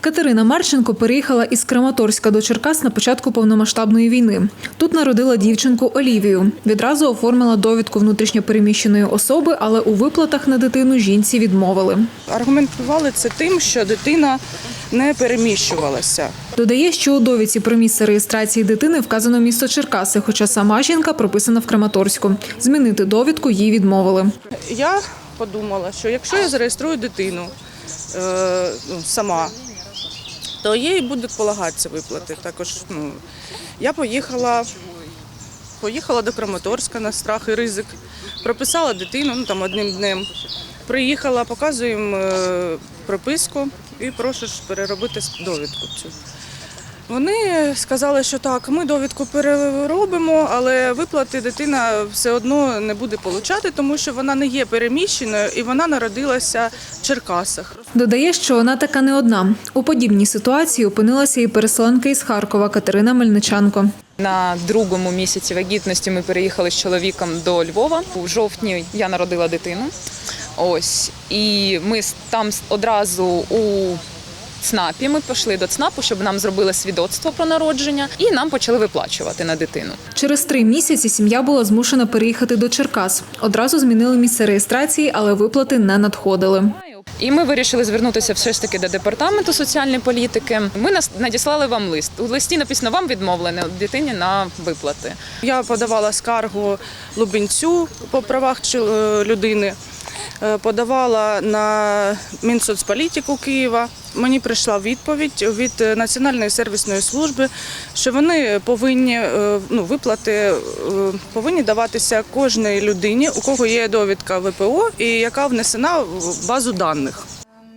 Катерина Марченко переїхала із Краматорська до Черкас на початку повномасштабної війни. Тут народила дівчинку Олівію. Відразу оформила довідку внутрішньопереміщеної особи, але у виплатах на дитину жінці відмовили. Аргументували це тим, що дитина не переміщувалася. Додає, що у довідці про місце реєстрації дитини вказано місто Черкаси, хоча сама жінка прописана в Краматорську. Змінити довідку їй відмовили. Я подумала, що якщо я зареєструю дитину е, ну, сама, то їй будуть полагатися виплати. Також ну, я поїхала, поїхала до Краматорська на страх і ризик, прописала дитину ну, там, одним днем. Приїхала, показуємо е, прописку і прошу переробити довідку цю. Вони сказали, що так, ми довідку переробимо, але виплати дитина все одно не буде получати, тому що вона не є переміщеною і вона народилася в Черкасах. Додає, що вона така не одна. У подібній ситуації опинилася і переселенка із Харкова Катерина Мельниченко. На другому місяці вагітності ми переїхали з чоловіком до Львова. У жовтні я народила дитину. Ось і ми там одразу у ЦНАПі ми пішли до ЦНАПу, щоб нам зробили свідоцтво про народження, і нам почали виплачувати на дитину. Через три місяці сім'я була змушена переїхати до Черкас. Одразу змінили місце реєстрації, але виплати не надходили. І ми вирішили звернутися все ж таки до департаменту соціальної політики. Ми нас надіслали вам лист. У листі написано вам відмовлено дитині на виплати. Я подавала скаргу Лубенцю по правах е, людини, подавала на Мінсоцполітику Києва. Мені прийшла відповідь від е, Національної сервісної служби, що вони повинні е, ну, виплати е, повинні даватися кожній людині, у кого є довідка ВПО і яка внесена в базу даних.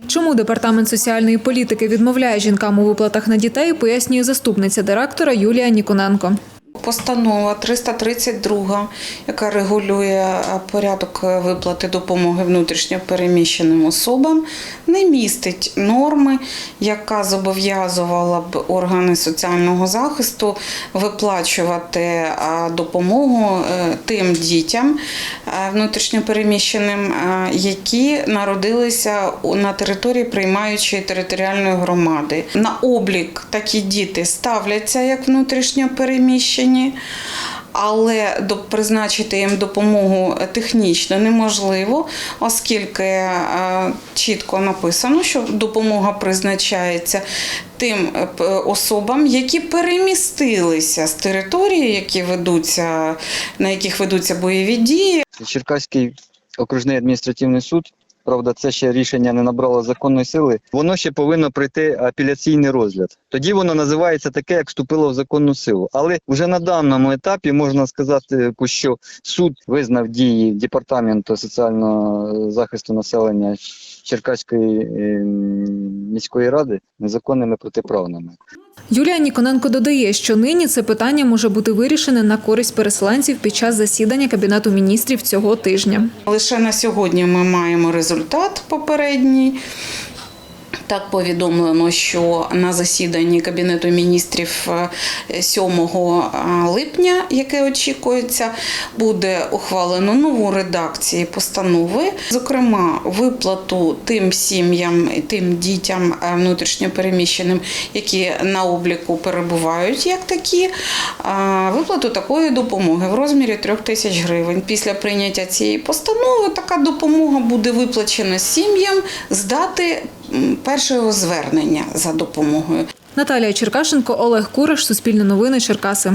Чому департамент соціальної політики відмовляє жінкам у виплатах на дітей, пояснює заступниця директора Юлія Ніконенко. Постанова 332, яка регулює е, порядок е, виплати допомоги внутрішньо переміщеним особам, не містить норми, яка зобов'язувала б органи соціального захисту виплачувати е, допомогу тим дітям внутрішньо переміщеним, які народилися на території приймаючої територіальної громади. На облік такі діти ставляться як внутрішньо переміщені. Але до призначити їм допомогу технічно неможливо, оскільки е, чітко написано, що допомога призначається тим е, особам, які перемістилися з території, які ведуться, на яких ведуться бойові дії, Черкаський окружний адміністративний суд. Правда, це ще рішення не набрало законної сили. Воно ще повинно пройти апеляційний розгляд. Тоді воно називається таке, як вступило в законну силу. Але вже на даному етапі можна сказати, що суд визнав дії департаменту соціального захисту населення Черкаської е, міської ради незаконними протиправними. Юлія Ніконенко додає, що нині це питання може бути вирішене на користь переселенців під час засідання Кабінету міністрів цього тижня. Лише на сьогодні ми маємо результат попередній. Так повідомлено, що на засіданні Кабінету міністрів е, 7 липня, яке очікується, буде ухвалено нову редакцію постанови, зокрема, виплату тим сім'ям, тим дітям е, внутрішньопереміщеним, які на обліку перебувають як такі, виплату такої допомоги в розмірі 3 тисяч гривень. Після прийняття цієї постанови така допомога буде виплачена сім'ям з дати першого звернення за допомогою. Наталія Черкашенко, Олег Кураш, Суспільне новини, Черкаси.